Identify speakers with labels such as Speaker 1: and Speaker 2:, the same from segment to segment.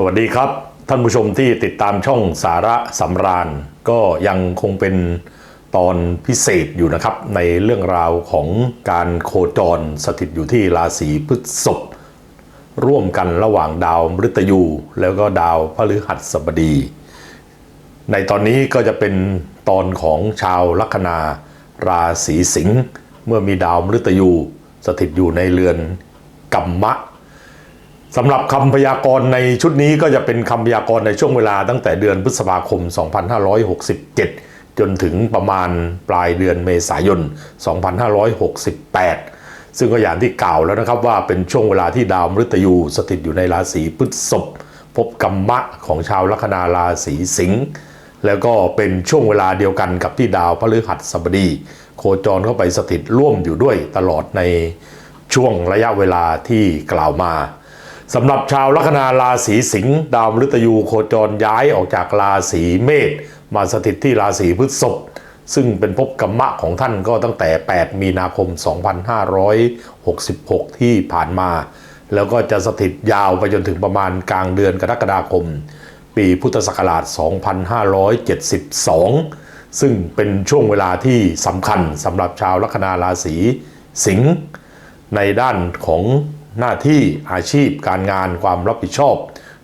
Speaker 1: สวัสดีครับ ท่านผู้ชมที่ติดตามช่องสาระสำราญ ก็ยังคงเป็นตอนพิเศษอยู่นะครับ ในเรื่องราวของการโคจรสถิตอยู่ที่ราศีพฤษภร่วมกันระหว่างดาวมฤตยู แล้วก็ดาวพฤหัสบดี ในตอนนี้ก็จะเป็นตอนของชาวลัคนาราศีสิงห์เมื่อมีดาวมฤตยู สถิตอยู่ในเรือนกัมมะ สำหรับคำพยากรณ์ในชุดนี้ก็จะเป็นคำพยากรณ์ในช่วงเวลาตั้งแต่เดือนพฤษภาคม 2567 จนถึงประมาณปลายเดือนเมษายน 2568 ซึ่งก็อย่างที่กล่าวแล้วนะครับว่าเป็นช่วงเวลาที่ดาวมฤตยูสถิตอยู่ในราศีพฤษภพบกัมมะของชาวลัคนาราศีสิงห์แล้วก็เป็นช่วงเวลาเดียวกันกับที่ดาวพฤหัสบดี โคจรเข้าไปสถิตร่วมอยู่ด้วยตลอดในช่วงระยะเวลาที่กล่าวมา สำหรับชาวลัคนาราศีสิงห์ดาวมฤตยูโคจรย้ายออกจากราศีเมษมาสถิตที่ราศีพฤษภซึ่งเป็นภพกรรมะของท่านก็ตั้งแต่ 8 มีนาคม 2566 ที่ผ่านมา แล้วก็จะสถิตยาวไปจนถึงประมาณกลางเดือนกรกฎาคม ปีพุทธศักราช 2572 ซึ่งเป็นช่วงเวลาที่สำคัญสำหรับชาวลัคนาราศีสิงห์ในด้านของ หน้าที่อาชีพการงานความรับผิดชอบ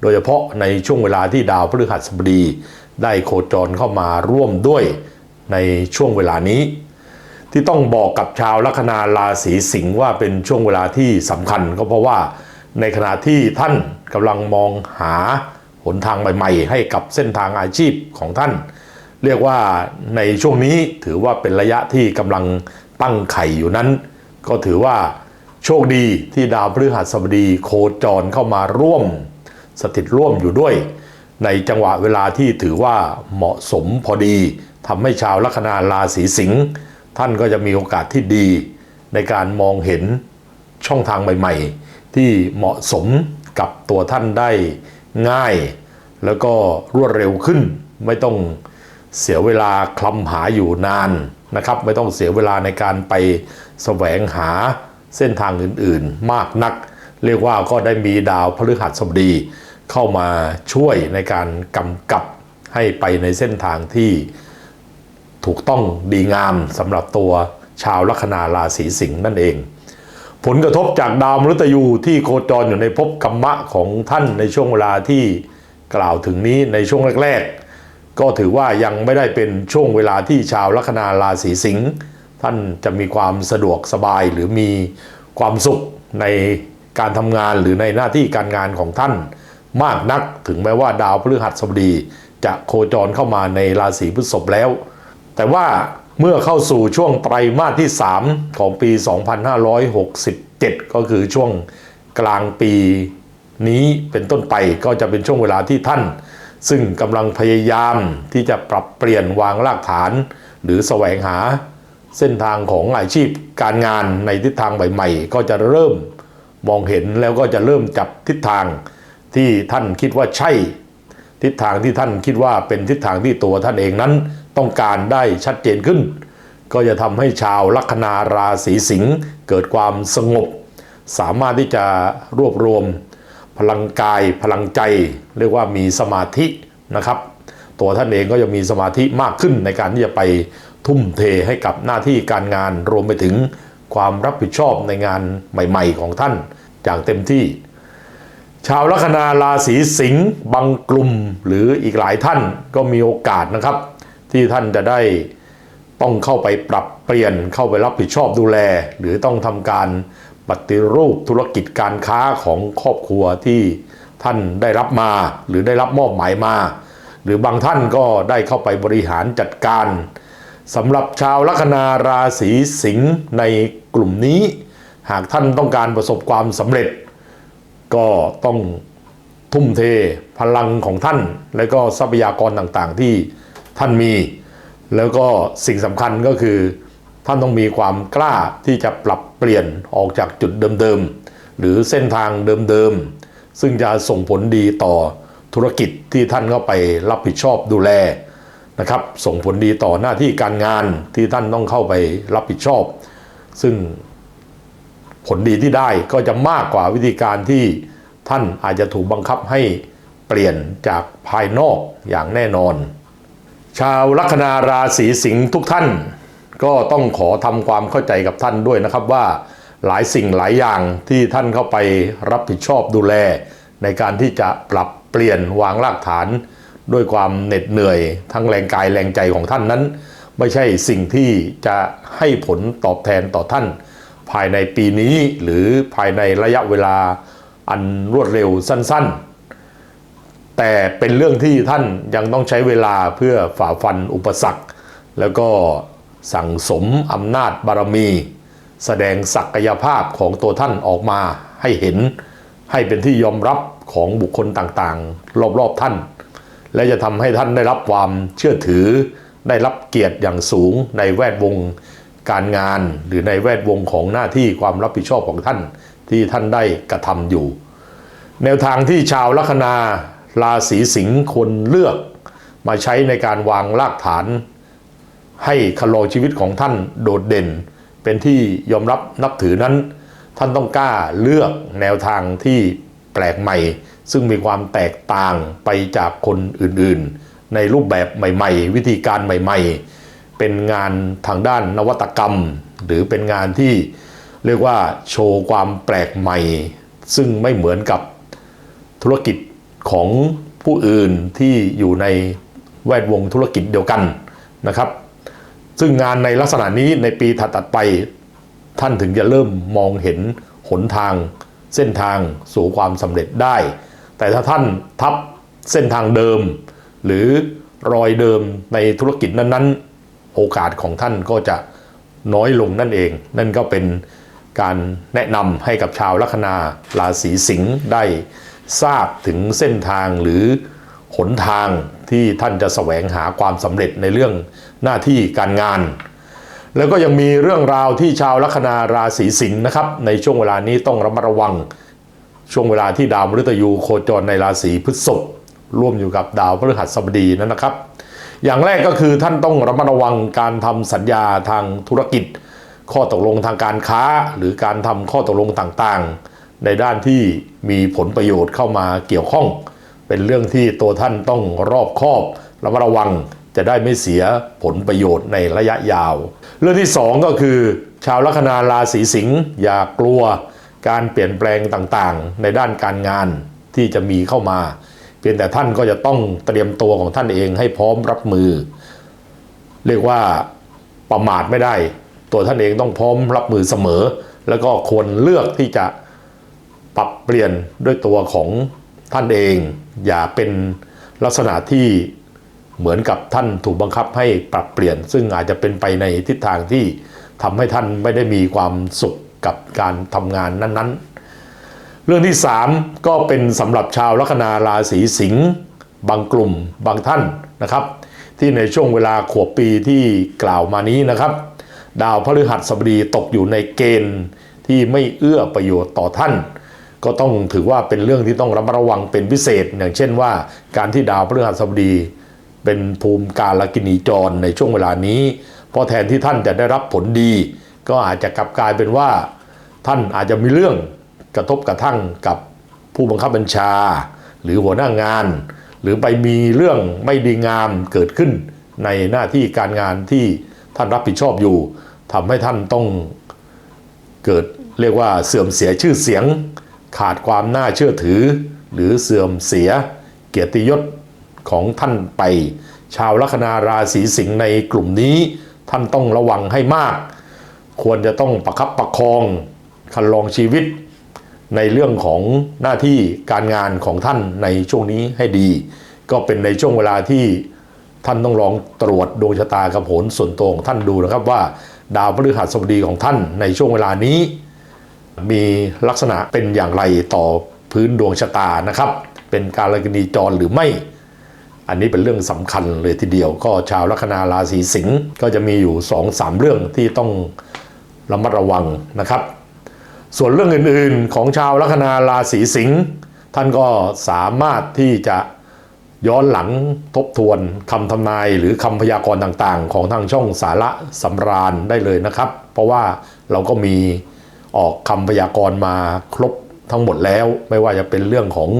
Speaker 1: โดยเฉพาะในช่วงเวลาที่ดาวพฤหัสบดีได้โคจรเข้ามาร่วมด้วยในช่วงเวลานี้ ที่ต้องบอกกับชาวลัคนาราศีสิงห์ว่าเป็นช่วงเวลาที่สำคัญก็เพราะว่าในขณะที่ท่านกำลังมองหาหนทางใหม่ ๆ ให้กับเส้นทางอาชีพของท่าน เรียกว่าในช่วงนี้ถือว่าเป็นระยะที่กำลังตั้งไข่อยู่นั้น ก็ถือว่า โชคดีที่ดาวพฤหัสบดีโคจรเข้ามาร่วม สถิตร่วมอยู่ด้วย ในจังหวะเวลาที่ถือว่าเหมาะสมพอดีทำให้ชาวลัคนาราศีสิงห์ท่านก็จะมีโอกาสที่ดี ในการมองเห็นช่องทางใหม่ๆ ที่เหมาะสมกับตัวท่านได้ง่าย แล้วก็รวดเร็วขึ้น ไม่ต้องเสียเวลาคลำหาอยู่นานนะครับ ไม่ต้องเสียเวลาในการไปแสวงหา เส้นทางอื่นๆ มากนัก เรียกว่าก็ได้มีดาวพฤหัสบดี เข้ามาช่วยในการกำกับให้ไปในเส้นทางที่ถูกต้องดีงามสำหรับตัวชาวลัคนาราศีสิงห์นั่นเอง ผลกระทบจากดาวมฤตยูที่โคจรอยู่ในภพกรรมะของท่านในช่วงเวลาที่กล่าวถึงนี้ในช่วงแรก ๆ ก็ถือว่ายังไม่ได้เป็นช่วงเวลาที่ชาวลัคนาราศีสิงห์ ท่านจะมีความสะดวกสบายหรือมีความสุขในการทำงานหรือในหน้าที่การงานของท่านมากนักถึงแม้ว่าดาวพฤหัสบดี จะโคจรเข้ามาในราศีพฤษภแล้ว แต่ว่าเมื่อเข้าสู่ช่วงไตรมาสที่ 3 ของปี 2567 ก็คือช่วงกลางปีนี้เป็นต้นไปก็จะเป็นช่วงเวลาที่ท่าน ซึ่งกำลังพยายามที่จะปรับเปลี่ยนวางรากฐาน หรือแสวงหา เส้นทางของอาชีพการงานในทิศทางใหม่ๆ ก็จะเริ่มมองเห็นแล้วก็จะเริ่มจับทิศทางที่ท่านคิดว่าใช่ ทิศทางที่ท่านคิดว่าเป็นทิศทางที่ตัวท่านเองนั้นต้องการได้ชัดเจนขึ้น ก็จะทำให้ชาวลัคนาราศีสิงห์เกิดความสงบ สามารถที่จะรวบรวม พลังกายพลังใจ เรียกว่ามีสมาธินะครับ ตัวท่านเองก็จะมีสมาธิมากขึ้นในการที่จะไป ทุ่มเทให้กับหน้าที่การงานรวมไปถึงความรับผิดชอบในงานใหม่ๆ ของท่านอย่างเต็มที่ ชาวลัคนาราศีสิงห์บางกลุ่มหรืออีกหลายท่านก็มีโอกาสนะครับ ที่ท่านจะได้ต้องเข้าไปปรับเปลี่ยนเข้าไปรับผิดชอบดูแล หรือต้องทำการปฏิรูปธุรกิจการค้าของครอบครัวที่ท่านได้รับมาหรือได้รับมอบหมายมา หรือบางท่านก็ได้เข้าไปบริหารจัดการ สำหรับชาวลัคนาราศีสิงห์ในกลุ่มนี้ หากท่านต้องการประสบความสำเร็จ ก็ต้องทุ่มเทพลังของท่าน และก็ทรัพยากรต่างๆที่ท่านมี แล้วก็สิ่งสำคัญก็คือ ท่านต้องมีความกล้าที่จะปรับเปลี่ยนออกจากจุดเดิมๆ หรือเส้นทางเดิมๆ ซึ่งจะส่งผลดีต่อธุรกิจที่ท่านเข้าไปรับผิดชอบดูแล นะครับส่งผลดีต่อหน้าที่การงานที่ท่านต้องเข้าไปรับผิดชอบ ซึ่งผลดีที่ได้ก็จะมากกว่าวิธีการที่ท่านอาจจะถูกบังคับให้ปปลี่ยนจากภายนอกอย่างแน่นอน ชาวลัคนาราศีสิงห์ทุกท่าน ก็ต้องขอทำความเข้าใจกับท่านด้วยนะครับว่าหลายสิ่งหลายอย่างที่ท่านเข้าไปรับผิดชอบดูแล ในการที่จะปรับเปลี่ยนวางรากฐาน ด้วยความเหน็ดเหนื่อยทั้งแรงกายแรงใจของท่านนั้น ไม่ใช่สิ่งที่จะให้ผลตอบแทนต่อท่าน ภายในปีนี้หรือภายในระยะเวลาอันรวดเร็วสั้น ๆ แต่เป็นเรื่องที่ท่านยังต้องใช้เวลาเพื่อฝ่าฟันอุปสรรค แล้วก็สั่งสมอำนาจบารมี แสดงศักยภาพของตัวท่านออกมาให้เห็นให้เป็นที่ยอมรับของบุคคลต่างๆ รอบๆท่าน และจะทำให้ท่านได้รับความเชื่อถือ ได้รับเกียรติอย่างสูงในแวดวงการงาน หรือในแวดวงของหน้าที่ความรับผิดชอบของท่านที่ท่านได้กระทำอยู่ แนวทางที่ชาวลัคนาราศีสิงห์ควรเลือก มาใช้ในการวางรากฐาน ให้คลอชีวิตของท่านโดดเด่น เป็นที่ยอมรับนับถือนั้น ท่านต้องกล้าเลือกแนวทางที่แปลกใหม่ ซึ่งมีความแตกต่างไปจากคนอื่นๆ ในรูปแบบใหม่ ๆ วิธีการใหม่ ๆ เป็นงานทางด้านนวัตกรรม หรือเป็นงานที่เรียกว่าโชว์ความแปลกใหม่ ซึ่งไม่เหมือนกับธุรกิจของผู้อื่นที่อยู่ในแวดวงธุรกิจเดียวกันนะครับ ซึ่งงานในลักษณะนี้ในปีถัดๆไป ท่านถึงจะเริ่มมองเห็นหนทางเส้นทางสู่ความสำเร็จได้ แต่ถ้าท่านทับเส้นทางเดิม หรือรอยเดิมในธุรกิจนั้นๆ โอกาสของท่านก็จะน้อยลงนั่นเอง นั่นก็เป็นการแนะนำให้กับชาวลัคนาราศีสิงห์ได้ทราบถึงเส้นทางหรือหนทางที่ท่านจะแสวงหาความสำเร็จในเรื่องหน้าที่การงาน แล้วก็ยังมีเรื่องราวที่ชาวลัคนาราศีสิงห์นะครับ ในช่วงเวลานี้ต้องระมัดระวัง ช่วงเวลาที่ดาวมฤตยูโคจรในราศีพฤษภร่วมอยู่กับดาวพฤหัสบดีนั้นนะครับ อย่างแรกก็คือท่านต้องระมัดระวังการทำสัญญาทางธุรกิจ ข้อตกลงทางการค้า หรือการทำข้อตกลงต่างๆ ในด้านที่มีผลประโยชน์เข้ามาเกี่ยวข้อง เป็นเรื่องที่ตัวท่านต้องรอบคอบระมัดระวังจะได้ไม่เสียผลประโยชน์ในระยะยาว เรื่องที่สองก็คือ ชาวลัคนาราศีสิงห์อย่ากลัว การเปลี่ยนแปลงต่างๆ ในด้านการงานที่จะมีเข้ามา เพียงแต่ท่านก็จะต้องเตรียมตัวของท่านเองให้พร้อมรับมือ เรียกว่าประมาทไม่ได้ ตัวท่านเองต้องพร้อมรับมือเสมอ แล้วก็ควรเลือกที่จะปรับเปลี่ยนด้วยตัวของท่านเอง อย่าเป็นลักษณะที่เหมือนกับท่านถูกบังคับให้ปรับเปลี่ยน ซึ่งอาจจะเป็นไปในทิศทางที่ทำให้ท่านไม่ได้มีความสุข กับการทำงานนั้นๆ เรื่องที่ 3 ก็เป็นสำหรับชาวลัคนาราศีสิงห์บางกลุ่มบางท่านนะครับ ที่ในช่วงเวลาขวบปีที่กล่าวมานี้นะครับ ดาวพฤหัสบดีตกอยู่ในเกณฑ์ที่ไม่เอื้อประโยชน์ต่อท่าน ก็ต้องถือว่าเป็นเรื่องที่ต้องระมัดระวังเป็นพิเศษ อย่างเช่นว่า การที่ดาวพฤหัสบดีเป็นภูมิการลกินีจรในช่วงเวลานี้ เพราะแทนที่ท่านจะได้รับผลดี ก็อาจจะกลับกลายเป็นว่า ท่านอาจจะมีเรื่องกระทบกระทั่งกับผู้บังคับบัญชา หรือหัวหน้างาน หรือไปมีเรื่องไม่ดีงามเกิดขึ้นในหน้าที่การงานที่ท่านรับผิดชอบอยู่ทำให้ท่านต้องเกิดเรียกว่าเสื่อมเสียชื่อเสียง ขาดความน่าเชื่อถือ หรือเสื่อมเสียเกียรติยศของท่านไป ชาวลัคนาราศีสิงห์ในกลุ่มนี้ท่านต้องระวังให้มาก ควรจะต้องประคับประคองคันลองชีวิต ในเรื่องของหน้าที่การงานของท่านในช่วงนี้ให้ดี ก็เป็นในช่วงเวลาที่ท่านต้องลองตรวจดวงชะตากับผลส่วนตัวของท่านดูนะครับว่า ดาวพฤหัสบดีของท่านในช่วงเวลานี้ มีลักษณะเป็นอย่างไรต่อพื้นดวงชะตานะครับ เป็นการลกินีจรหรือไม่ อันนี้เป็นเรื่องสำคัญเลยทีเดียว ก็ชาวลัคนาราศีสิงห์ก็จะมีอยู่2อสามเรื่องที่ต้อง ระมัดระวังนะครับ ส่วนเรื่องอื่นๆของชาวลัคนาราศีสิงห์ท่านก็สามารถที่จะย้อนหลังทบทวนคำทำนายหรือคำพยากรณ์ต่างๆ ของทางช่องสาระสำราญได้เลยนะครับ เพราะว่าเราก็มีออกคำพยากรณ์มาครบทั้งหมดแล้ว ไม่ว่าจะเป็นเรื่องของ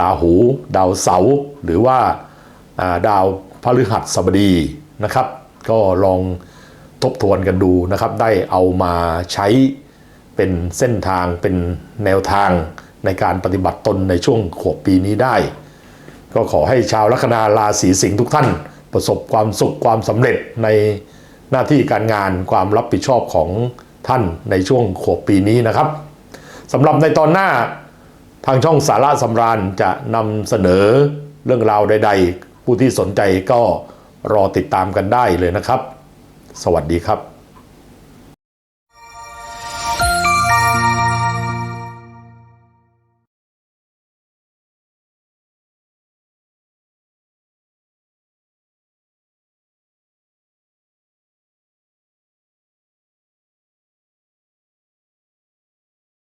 Speaker 1: ราหู ดาวเสาร์หรือว่าอ่าดาวพฤหัสบดีนะครับ ก็ลอง ทบทวนกันดูนะครับ ได้เอามาใช้เป็นเส้นทางเป็นแนวทางในการปฏิบัติตนในช่วงขวบปีนี้ได้ ก็ขอให้ชาวลัคนาราศีสิงห์ทุกท่าน ประสบความสุขความสำเร็จในหน้าที่การงานความรับผิดชอบของท่านในช่วงขวบปีนี้นะครับสำหรับในตอนหน้าทางช่องสาระสำราญจะนำเสนอเรื่องราวใด ๆ ผู้ที่สนใจก็รอติดตามกันได้เลยนะครับ สวัสดีครับ